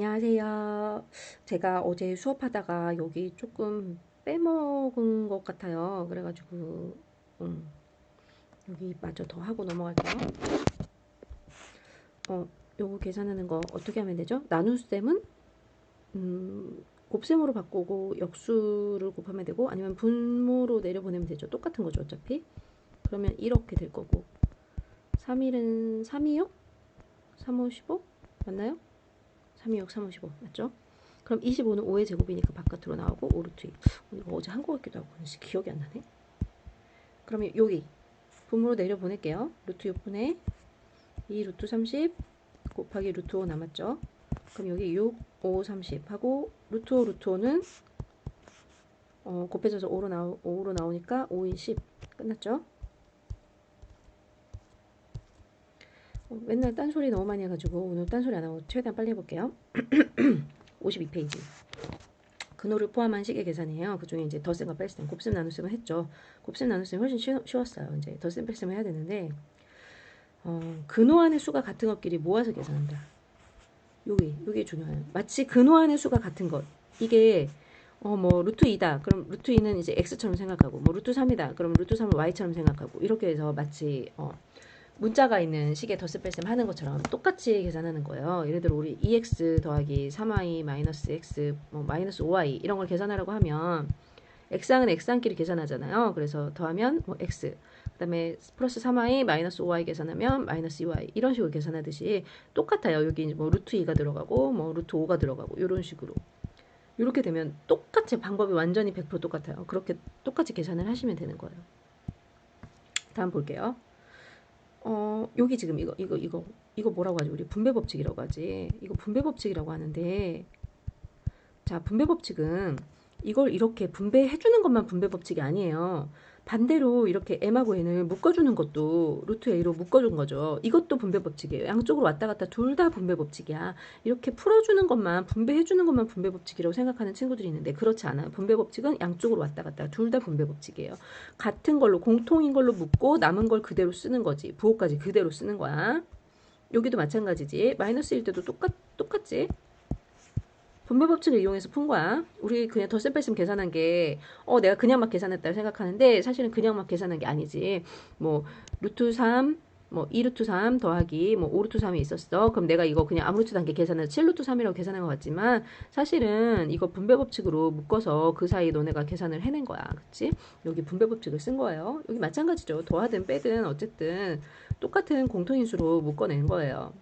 안녕하세요. 제가 어제 수업하다가 여기 조금 빼먹은 것 같아요. 그래가지고 음, 여기 마저 더 하고 넘어갈게요. 어, 요거 계산하는 거 어떻게 하면 되죠? 나눗셈은 음, 곱셈으로 바꾸고 역수를 곱하면 되고 아니면 분모로 내려보내면 되죠. 똑같은 거죠, 어차피. 그러면 이렇게 될 거고 3일은 3이요? 3, 5, 15? 맞나요? 3, 2, 6, 3, 5, 15 맞죠? 그럼 25는 5의 제곱이니까 바깥으로 나오고 5루트 2 이거 어제 한 거 같기도 하고 기억이 안 나네. 그러면 여기 분모로 내려보낼게요. 루트 6분의 2 루트 30 곱하기 루트 5 남았죠? 그럼 여기 6, 5, 30 하고 루트 5, 루트 5는 어, 곱해져서 5로, 나오, 5로 나오니까 5, 2, 10 끝났죠? 맨날 딴소리 너무 많이 해가지고 오늘 딴소리 안 하고 최대한 빨리 해볼게요. 52페이지. 근호를 포함한 식의 계산이에요. 그 중에 이제 덧셈과 뺄셈, 곱셈 나눗셈을 했죠. 곱셈 나눗셈 훨씬 쉬, 쉬웠어요. 이제 덧셈 뺄셈을 해야 되는데 어, 근호 안의 수가 같은 것끼리 모아서 계산한다. 요게 요게 중요해요. 마치 근호 안의 수가 같은 것. 이게 어 뭐 루트 2다. 그럼 루트 2는 이제 x처럼 생각하고 뭐 루트 3이다. 그럼 루트 3을 y처럼 생각하고 이렇게 해서 마치 어 문자가 있는 식의 덧셈 뺄셈 하는 것처럼 똑같이 계산하는 거예요. 예를 들어 우리 2x 더하기 3y 마이너스 x 뭐 마이너스 5y 이런 걸 계산하라고 하면 x항은 x항끼리 계산하잖아요. 그래서 더하면 뭐 x 그다음에 플러스 3y 마이너스 5y 계산하면 마이너스 2y 이런 식으로 계산하듯이 똑같아요. 여기 뭐 루트 2가 들어가고 뭐 루트 5가 들어가고 이런 식으로 이렇게 되면 똑같이 방법이 완전히 100% 똑같아요. 그렇게 똑같이 계산을 하시면 되는 거예요. 다음 볼게요. 어, 여기 지금 이거, 이거, 이거, 이거 뭐라고 하지? 우리 분배 법칙이라고 하지. 이거 분배 법칙이라고 하는데, 자, 분배 법칙은 이걸 이렇게 분배해주는 것만 분배 법칙이 아니에요. 반대로 이렇게 m하고 n을 묶어주는 것도 루트 a로 묶어준 거죠. 이것도 분배 법칙이에요. 양쪽으로 왔다 갔다 둘 다 분배 법칙이야. 이렇게 풀어주는 것만 분배해주는 것만 분배 법칙이라고 생각하는 친구들이 있는데 그렇지 않아요. 분배 법칙은 양쪽으로 왔다 갔다 둘 다 분배 법칙이에요. 같은 걸로 공통인 걸로 묶고 남은 걸 그대로 쓰는 거지. 부호까지 그대로 쓰는 거야. 여기도 마찬가지지. 마이너스 일 때도 똑같 똑같지. 분배 법칙을 이용해서 푼 거야. 우리 그냥 덧셈 뺄셈 계산한 게, 어, 내가 그냥 막 계산했다고 생각하는데, 사실은 그냥 막 계산한 게 아니지. 뭐, 루트 3, 뭐, 2루트 3 더하기, 뭐, 5루트 3이 있었어. 그럼 내가 이거 그냥 아무렇지도 않게 계산해서 7루트 3이라고 계산한 것 같지만, 사실은 이거 분배 법칙으로 묶어서 그 사이 너네가 계산을 해낸 거야. 그치? 여기 분배 법칙을 쓴 거예요. 여기 마찬가지죠. 더하든 빼든 어쨌든 똑같은 공통인수로 묶어낸 거예요.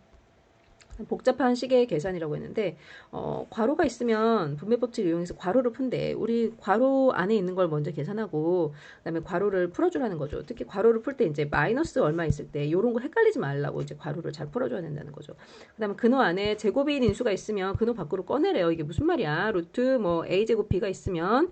복잡한 식의 계산이라고 했는데 어, 괄호가 있으면 분배 법칙을 이용해서 괄호를 푼대. 우리 괄호 안에 있는 걸 먼저 계산하고 그다음에 괄호를 풀어주라는 거죠. 특히 괄호를 풀 때 이제 마이너스 얼마 있을 때 이런 거 헷갈리지 말라고 이제 괄호를 잘 풀어줘야 된다는 거죠. 그다음에 근호 안에 제곱인 인수가 있으면 근호 밖으로 꺼내래요. 이게 무슨 말이야? 루트 뭐 a 제곱 b가 있으면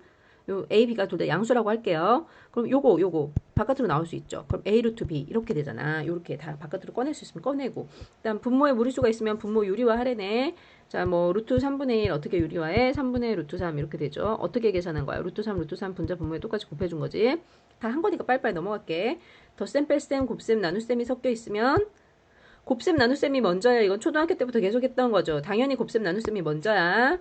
요 a, b가 둘 다 양수라고 할게요. 그럼 요거 요거 바깥으로 나올 수 있죠. 그럼 a 루트 b 이렇게 되잖아. 이렇게 다 바깥으로 꺼낼 수 있으면 꺼내고 일단 분모에 무리수가 있으면 분모 유리화 하래네. 자, 뭐 루트 3분의 1 어떻게 유리화해? 3분의 루트 3 이렇게 되죠. 어떻게 계산한 거야? 루트 3 루트 3 분자 분모에 똑같이 곱해준 거지. 다 한 거니까 빨리빨리 넘어갈게. 덧셈 뺄셈 곱셈 나눗셈이 섞여 있으면 곱셈 나눗셈이 먼저야. 이건 초등학교 때부터 계속 했던 거죠. 당연히 곱셈 나눗셈이 먼저야.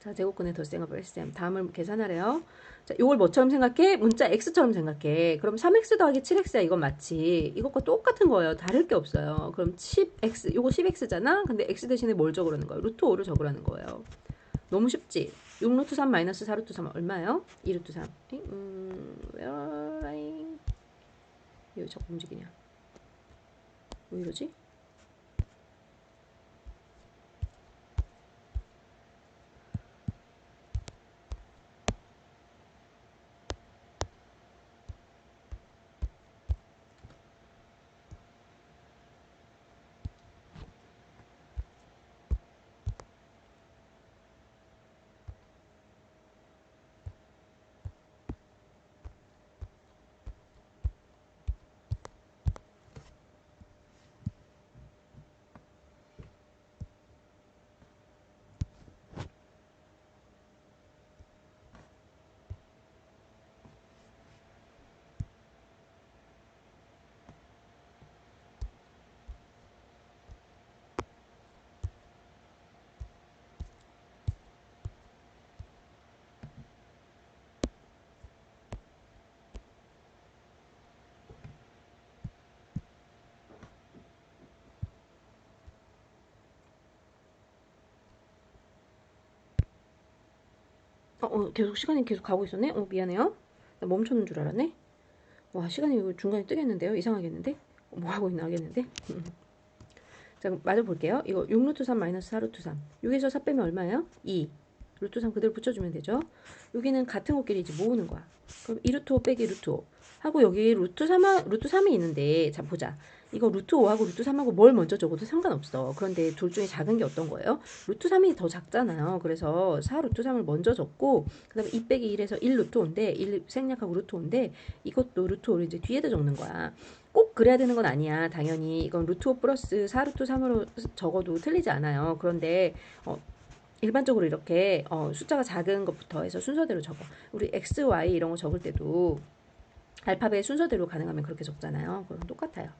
자, 제곱근의 덧셈과 뺄셈. 다음을 계산하래요. 자, 이걸 뭐처럼 생각해? 문자 x처럼 생각해. 그럼 3x 더하기 7x야. 이건 맞지. 이것과 똑같은 거예요. 다를 게 없어요. 그럼 10x, 이거 10x잖아? 근데 x 대신에 뭘 적으라는 거예요? 루트 5를 적으라는 거예요. 너무 쉽지? 6루트 3 마이너스 4루트 3 얼마예요? 2루트 3. 음. 이거 자꾸 움직이냐? 왜 이러지? 어, 계속 시간이 계속 가고 있었네? 어, 미안해요. 나 멈췄는 줄 알았네. 와, 시간이 중간에 뜨겠는데요? 이상하겠는데? 어, 뭐 하고 있나 하겠는데? 자, 맞아 볼게요. 이거 6 루트 3 마이너스 4 루트 3. 6에서 4 빼면 얼마예요? 2. 루트 3 그대로 붙여주면 되죠. 여기는 같은 것끼리 이제 모으는 거야. 그럼 2루트 5 빼기 루트 5. 하고 여기 루트 3, 루트 3이 있는데, 자, 보자. 이거 루트 5하고 루트 3하고 뭘 먼저 적어도 상관없어. 그런데 둘 중에 작은 게 어떤 거예요? 루트 3이 더 작잖아요. 그래서 4 루트 3을 먼저 적고 그 다음에 2 빼기 1에서 1 루트 5인데 1 생략하고 루트 5인데 이것도 루트 5를 이제 뒤에다 적는 거야. 꼭 그래야 되는 건 아니야. 당연히 이건 루트 5 플러스 4 루트 3으로 적어도 틀리지 않아요. 그런데 어, 일반적으로 이렇게 어, 숫자가 작은 것부터 해서 순서대로 적어. 우리 x, y 이런 거 적을 때도 알파벳 순서대로 가능하면 그렇게 적잖아요. 그럼 똑같아요.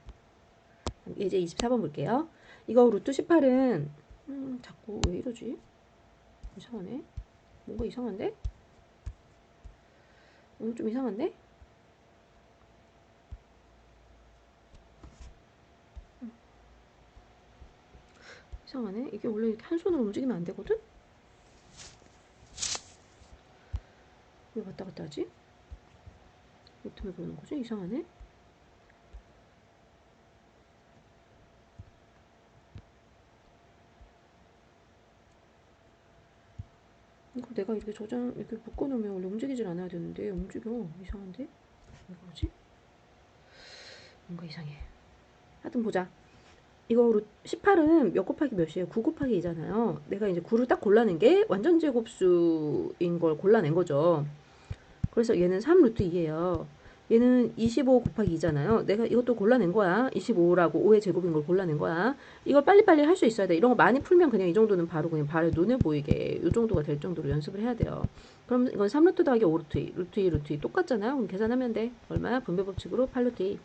이제 24번 볼게요. 이거 루트 18은 음, 자꾸 왜 이러지? 이상하네. 뭔가 이상한데? 음, 좀 이상한데? 음. 이상하네. 이게 원래 이렇게 한 손으로 움직이면 안 되거든? 왜 왔다 갔다 하지? 어떻게 보는 거지? 이상하네. 내가 이렇게 저장 이렇게 묶어놓으면 원래 움직이질 않아야 되는데 움직여 이상한데 왜 그러지? 뭔가 이상해. 하여튼 보자. 이거 18은 몇 곱하기 몇이에요? 9 곱하기 2잖아요. 내가 이제 9를 딱 골라낸 게 완전 제곱수인 걸 골라낸 거죠. 그래서 얘는 3 루트 2예요. 얘는 25 곱하기 2잖아요. 내가 이것도 골라낸 거야. 25라고 5의 제곱인 걸 골라낸 거야. 이걸 빨리빨리 할 수 있어야 돼. 이런 거 많이 풀면 그냥 이 정도는 바로 그냥 바로 눈에 보이게 이 정도가 될 정도로 연습을 해야 돼요. 그럼 이건 3루트 더하기 5루트 2, 루트 2, 루트 2 똑같잖아요. 그럼 계산하면 돼. 얼마야? 분배 법칙으로 8루트 2.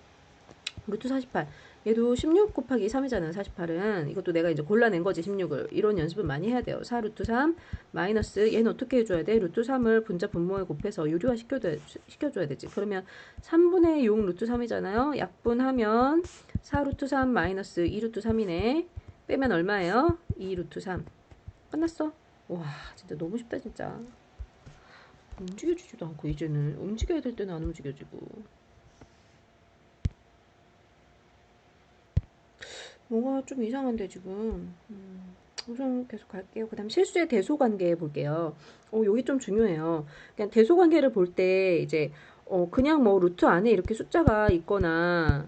루트 48. 얘도 16 곱하기 3이잖아요. 48은. 이것도 내가 이제 골라낸 거지, 16을. 이런 연습을 많이 해야 돼요. 4 루트 3 마이너스 얘는 어떻게 해줘야 돼? 루트 3을 분자 분모에 곱해서 유리화 시켜줘야, 시켜줘야 되지. 그러면 3분의 6 루트 3이잖아요. 약분하면 4 루트 3 마이너스 2 루트 3이네. 빼면 얼마예요? 2 루트 3. 끝났어. 와, 진짜 너무 쉽다, 진짜. 움직여주지도 않고, 이제는. 움직여야 될 때는 안 움직여지고. 뭐가 좀 이상한데 지금 음, 우선 계속 갈게요. 그 다음 실수의 대소관계 볼게요. 어, 여기 좀 중요해요. 그냥 대소관계를 볼 때 이제 어, 그냥 뭐 루트 안에 이렇게 숫자가 있거나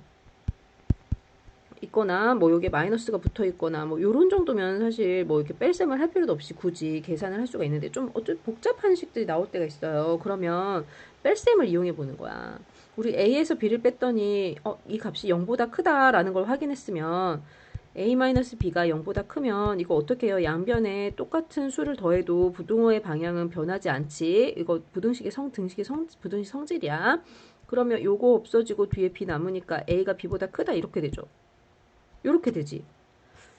있거나 뭐 여기에 마이너스가 붙어 있거나 뭐 요런 정도면 사실 뭐 이렇게 뺄셈을 할 필요도 없이 굳이 계산을 할 수가 있는데 좀 어쩔 복잡한 식들이 나올 때가 있어요. 그러면 뺄셈을 이용해 보는 거야. 우리 a에서 b를 뺐더니 어, 이 값이 0보다 크다라는 걸 확인했으면 a-b가 0보다 크면 이거 어떻게 해요? 양변에 똑같은 수를 더해도 부등호의 방향은 변하지 않지. 이거 부등식의 성 등식의 성 부등식 성질이야. 그러면 요거 없어지고 뒤에 b 남으니까 a가 b보다 크다 이렇게 되죠. 이렇게 되지.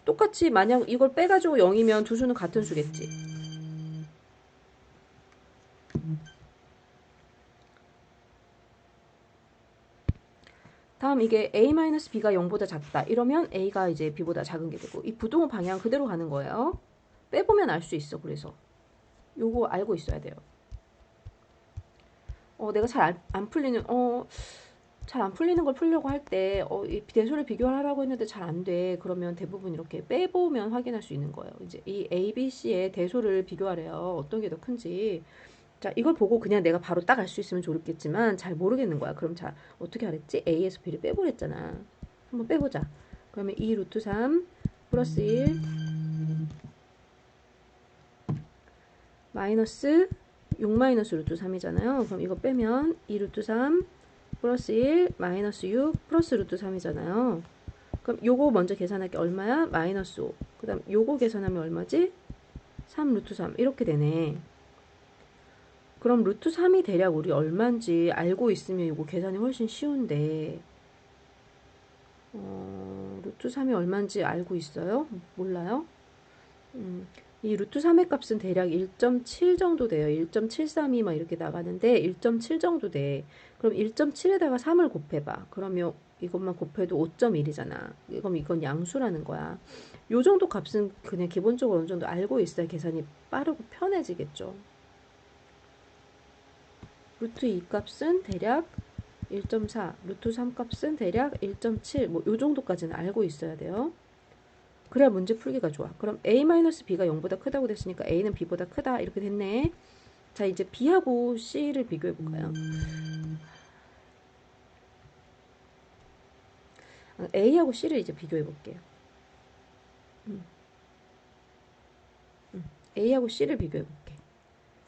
똑같이 만약 이걸 빼가지고 0이면 두 수는 같은 수겠지. 다음 이게 a-b가 0보다 작다. 이러면 a가 이제 b보다 작은 게 되고 이 부동호 방향 그대로 가는 거예요. 빼보면 알 수 있어. 그래서 요거 알고 있어야 돼요. 어, 내가 잘안 풀리는 어, 잘 안 풀리는 걸 풀려고 할 때 어, 이 대소를 비교하라고 했는데 잘 안 돼. 그러면 대부분 이렇게 빼보면 확인할 수 있는 거예요. 이제 이 A, B, C의 대소를 비교하래요. 어떤 게 더 큰지. 자, 이걸 보고 그냥 내가 바로 딱 알 수 있으면 좋겠지만 잘 모르겠는 거야. 그럼 자, 어떻게 알았지? A에서 B를 빼보랬잖아. 한번 빼보자. 그러면 2 루트 3 플러스 1 마이너스 6 마이너스 루트 3이잖아요. 그럼 이거 빼면 2 루트 3 플러스 1 마이너스 6 플러스 루트 3이잖아요. 그럼 요거 먼저 계산할 게 얼마야? 마이너스 5. 그 다음 요거 계산하면 얼마지? 3 루트 3 이렇게 되네. 그럼 루트 3이 대략 우리 얼마인지 알고 있으면 이거 계산이 훨씬 쉬운데 어, 루트 3이 얼마인지 알고 있어요? 몰라요? 음, 이 루트 3의 값은 대략 1.7 정도 돼요. 1.732 막 이렇게 나가는데 1.7 정도 돼. 그럼 1.7에다가 3을 곱해봐. 그러면 이것만 곱해도 5.1이잖아. 그럼 이건 양수라는 거야. 요 정도 값은 그냥 기본적으로 어느 정도 알고 있어야 계산이 빠르고 편해지겠죠. 루트 2 값은 대략 1.4, 루트 3 값은 대략 1.7, 뭐 요 정도까지는 알고 있어야 돼요. 그래야 문제 풀기가 좋아. 그럼 a-b가 0보다 크다고 됐으니까 a는 b보다 크다 이렇게 됐네. 자 이제 b하고 c를 비교해 볼까요? a하고 c를 이제 비교해 볼게요. 음. 음. a하고 c를 비교해 볼게요.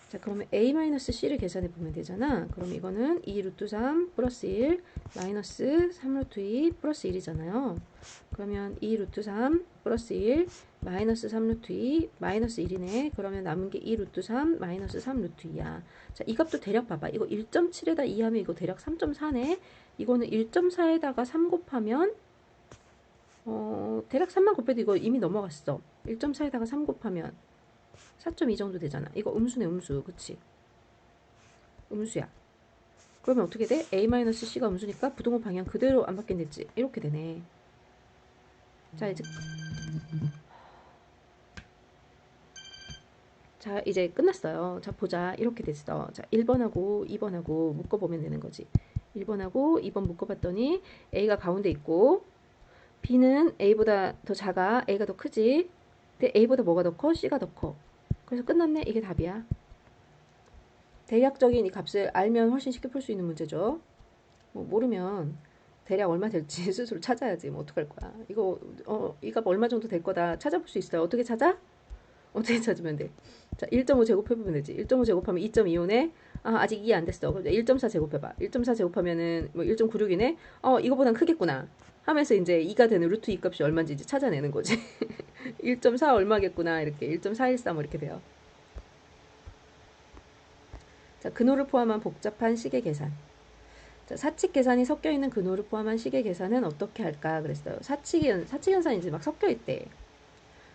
자 그러면 a-c를 계산해 보면 되잖아. 그럼 이거는 2 루트 3 플러스 1 마이너스 3 루트 2 플러스 1이잖아요. 그러면 2 루트 3 플러스 1 마이너스 3 루트 2 마이너스 1이네. 그러면 남은 게 2 루트 3 마이너스 3 루트 2야. 자 이 값도 대략 봐봐. 이거 1.7에다 2 하면 이거 대략 3.4네. 이거는 1.4에다가 3 곱하면 어 대략 3만 곱해도 이거 이미 넘어갔어. 1.4에다가 3 곱하면 4.2 정도 되잖아. 이거 음수네 음수. 그치? 음수야. 그러면 어떻게 돼? A-C가 음수니까 부동호 방향 그대로 안 바뀌겠지. 이렇게 되네. 자 이제 자 이제 끝났어요. 자 보자. 이렇게 됐어. 자 1번하고 2번하고 묶어보면 되는 거지. 1번하고 2번 묶어봤더니 A가 가운데 있고 B는 A보다 더 작아. A가 더 크지. 근데 A보다 뭐가 더 커? C가 더 커. 그래서 끝났네. 이게 답이야. 대략적인 이 값을 알면 훨씬 쉽게 풀 수 있는 문제죠. 뭐 모르면 대략 얼마 될지 스스로 찾아야지. 뭐 어떡할 거야. 이거 어, 이 값 얼마 정도 될 거다 찾아볼 수 있어요. 어떻게 찾아? 어떻게 찾으면 돼? 자, 1.5 제곱해보면 되지. 1.5 제곱하면 2.25네. 아, 아직 2안 됐어. 그럼 1.4 제곱해봐. 1.4 제곱하면은 뭐 1.96이네. 어, 이거보단 크겠구나. 하면서 이제 2가 되는 루트 2 값이 얼마인지 찾아내는 거지. 1.4 얼마겠구나 이렇게 1.413뭐 이렇게 돼요. 자, 근호를 포함한 복잡한 시계 계산. 자, 사칙 계산이 섞여 있는 근호를 포함한 시계 계산은 어떻게 할까 그랬어요. 사칙 사칙 연산이 이제 막 섞여 있대.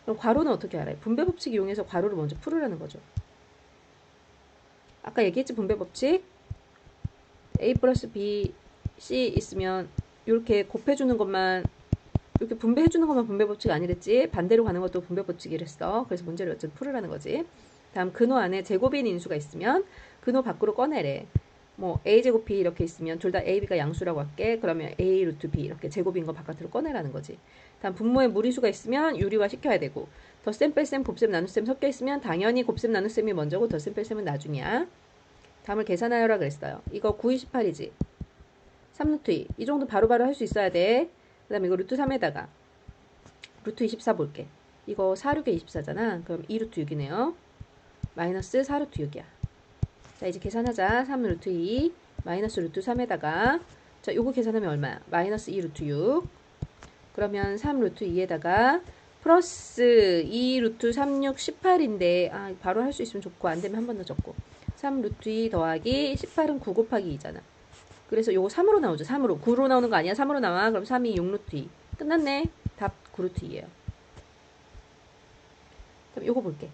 그럼 괄호는 어떻게 알아요? 분배 법칙 이용해서 괄호를 먼저 풀으라는 거죠. 아까 얘기했지 분배 법칙. a 플러스 b c 있으면 이렇게 곱해주는 것만 이렇게 분배해주는 것만 분배 법칙이 아니랬지 반대로 가는 것도 분배 법칙이랬어. 그래서 문제를 어쨌든 풀으라는 거지. 다음 근호 안에 제곱인 인수가 있으면 근호 밖으로 꺼내래. 뭐 a제곱 b 이렇게 있으면 둘 다 a, b가 양수라고 할게. 그러면 a 루트 b 이렇게 제곱인 거 바깥으로 꺼내라는 거지. 다음 분모에 무리수가 있으면 유리화 시켜야 되고 덧셈 뺄셈 곱셈 나눗셈 섞여 있으면 당연히 곱셈 나눗셈이 먼저고 덧셈 뺄셈은 나중이야. 다음을 계산하여라 그랬어요. 이거 9, 28이지? 3루트 2. 이 정도 바로바로 할 수 있어야 돼. 그 다음에 이거 루트 3에다가 루트 24 볼게. 이거 4, 6에 24잖아. 그럼 2 루트 6이네요. 마이너스 4 루트 6이야. 자 이제 계산하자. 3 루트 2 마이너스 루트 3에다가 자 요거 계산하면 얼마야? 마이너스 2 루트 6 그러면 3 루트 2에다가 플러스 2 루트 36 18인데 아 바로 할 수 있으면 좋고 안되면 한 번 더 적고 3 루트 2 더하기 18은 9 곱하기 2잖아. 그래서 요거 3으로 나오죠. 3으로. 9로 나오는 거 아니야? 3으로 나와. 그럼 3이 6루트 2. 끝났네. 답 9루트 2예요. 그럼 요거 볼게.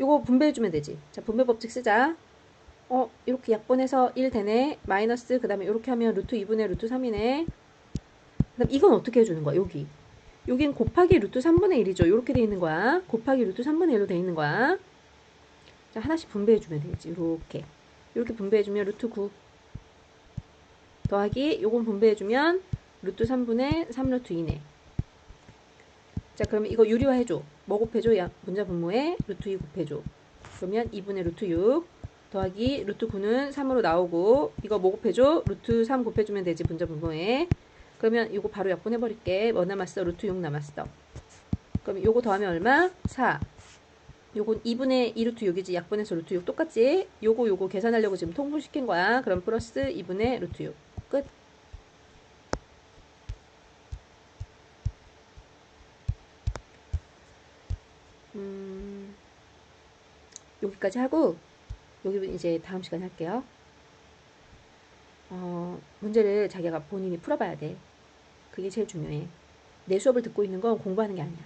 요거 분배해주면 되지. 자, 분배 법칙 쓰자. 어, 이렇게 약분해서 1 되네. 마이너스, 그 다음에 이렇게 하면 루트 2분의 루트 3이네. 그 다음 이건 어떻게 해주는 거야? 여기. 여긴 곱하기 루트 3분의 1이죠. 이렇게 돼 있는 거야. 곱하기 루트 3분의 1로 돼 있는 거야. 자, 하나씩 분배해주면 되겠지. 이렇게. 이렇게 분배해주면 루트 9 더하기 요건 분배해주면 루트 3분의 3 루트 2네 자 그러면 이거 유리화 해줘 뭐 곱해줘? 야, 분자 분모에 루트 2 곱해줘 그러면 2분의 루트 6 더하기 루트 9는 3으로 나오고 이거 뭐 곱해줘? 루트 3 곱해주면 되지 분자 분모에 그러면 이거 바로 약분해버릴게 뭐 남았어? 루트 6 남았어 그럼 요거 더하면 얼마? 4 요건 2분의 2루트 6이지 약분해서 루트 6 똑같지? 요거 요거 계산하려고 지금 통분시킨 거야. 그럼 플러스 2분의 루트 6 끝. 음, 여기까지 하고 여기 이제 다음 시간에 할게요. 어, 문제를 자기가 본인이 풀어봐야 돼. 그게 제일 중요해. 내 수업을 듣고 있는 건 공부하는 게 아니야.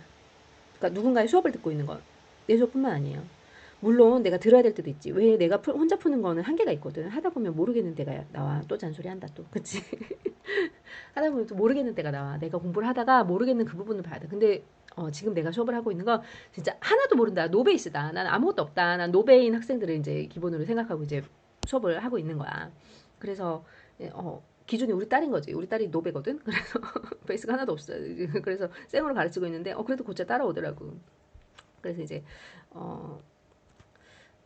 그러니까 누군가의 수업을 듣고 있는 건 내 수업뿐만 아니에요. 물론 내가 들어야 될 때도 있지. 왜 내가 푸, 혼자 푸는 거는 한계가 있거든. 하다 보면 모르겠는 때가 나와. 또 잔소리 한다 또. 그치? 하다 보면 또 모르겠는 때가 나와. 내가 공부를 하다가 모르겠는 그 부분을 봐야 돼. 근데 어, 지금 내가 수업을 하고 있는 건 진짜 하나도 모른다. 노베이스다. 난 아무것도 없다. 난 노베인 학생들을 이제 기본으로 생각하고 이제 수업을 하고 있는 거야. 그래서 예, 어, 기준이 우리 딸인 거지. 우리 딸이 노베거든. 그래서 베이스가 하나도 없어. 그래서 쌤으로 가르치고 있는데 어 그래도 곧잘 따라오더라고. 그래서 이제 어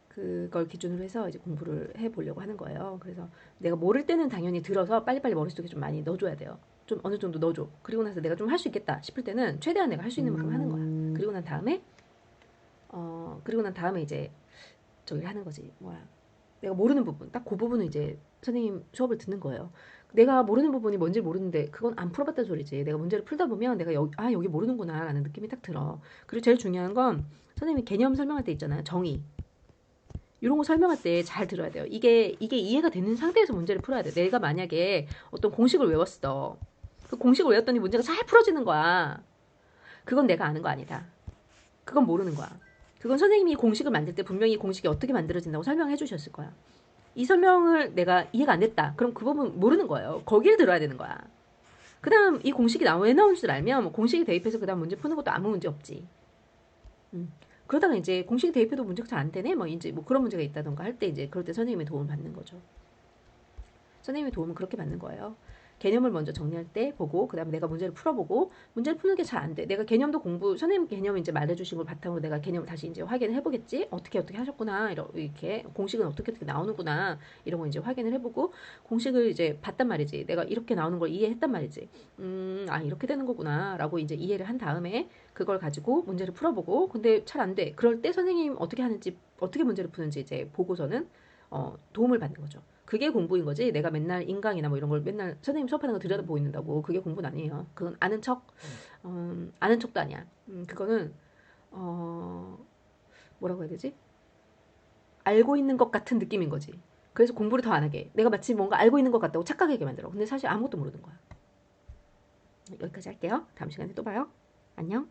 그걸 기준으로 해서 이제 공부를 해 보려고 하는 거예요. 그래서 내가 모를 때는 당연히 들어서 빨리빨리 머릿속에 좀 많이 넣어줘야 돼요. 좀 어느 정도 넣어줘. 그리고 나서 내가 좀 할 수 있겠다 싶을 때는 최대한 내가 할 수 있는 만큼 하는 거야. 그리고 난 다음에 어 그리고 난 다음에 이제 저기를 하는 거지. 뭐야? 내가 모르는 부분, 딱 그 부분은 이제 선생님 수업을 듣는 거예요. 내가 모르는 부분이 뭔지 모르는데 그건 안 풀어봤다는 소리지. 내가 문제를 풀다 보면 내가 여기, 아 여기 모르는구나 라는 느낌이 딱 들어. 그리고 제일 중요한 건 선생님이 개념 설명할 때 있잖아요. 정의. 이런 거 설명할 때 잘 들어야 돼요. 이게 이게 이해가 되는 상태에서 문제를 풀어야 돼. 내가 만약에 어떤 공식을 외웠어. 그 공식을 외웠더니 문제가 잘 풀어지는 거야. 그건 내가 아는 거 아니다. 그건 모르는 거야. 그건 선생님이 공식을 만들 때 분명히 공식이 어떻게 만들어진다고 설명해 주셨을 거야. 이 설명을 내가 이해가 안 됐다. 그럼 그 부분 모르는 거예요. 거기를 들어야 되는 거야. 그 다음 이 공식이 나, 왜 나온 줄 알면 뭐 공식이 대입해서 그 다음 문제 푸는 것도 아무 문제 없지. 음. 그러다가 이제 공식 대입해도 문제가 잘 안 되네? 뭐 이제 뭐 그런 문제가 있다던가 할 때 이제 그럴 때 선생님의 도움을 받는 거죠. 선생님의 도움은 그렇게 받는 거예요. 개념을 먼저 정리할 때 보고 그다음에 내가 문제를 풀어보고 문제를 푸는 게 잘 안 돼. 내가 개념도 공부 선생님 개념 이제 말해주신 걸 바탕으로 내가 개념을 다시 이제 확인을 해보겠지. 어떻게 어떻게 하셨구나 이렇게 공식은 어떻게 어떻게 나오는구나 이런 거 이제 확인을 해보고 공식을 이제 봤단 말이지. 내가 이렇게 나오는 걸 이해했단 말이지. 음 아 이렇게 되는 거구나라고 이제 이해를 한 다음에 그걸 가지고 문제를 풀어보고 근데 잘 안 돼. 그럴 때 선생님 어떻게 하는지 어떻게 문제를 푸는지 이제 보고서는 어, 도움을 받는 거죠. 그게 공부인 거지. 내가 맨날 인강이나 뭐 이런 걸 맨날 선생님 수업하는 거 들여다보고 있는다고 그게 공부는 아니에요. 그건 아는 척, 음, 아는 척도 아니야. 음, 그거는 어, 뭐라고 해야 되지? 알고 있는 것 같은 느낌인 거지. 그래서 공부를 더 안 하게. 내가 마치 뭔가 알고 있는 것 같다고 착각하게 만들어. 근데 사실 아무것도 모르는 거야. 여기까지 할게요. 다음 시간에 또 봐요. 안녕.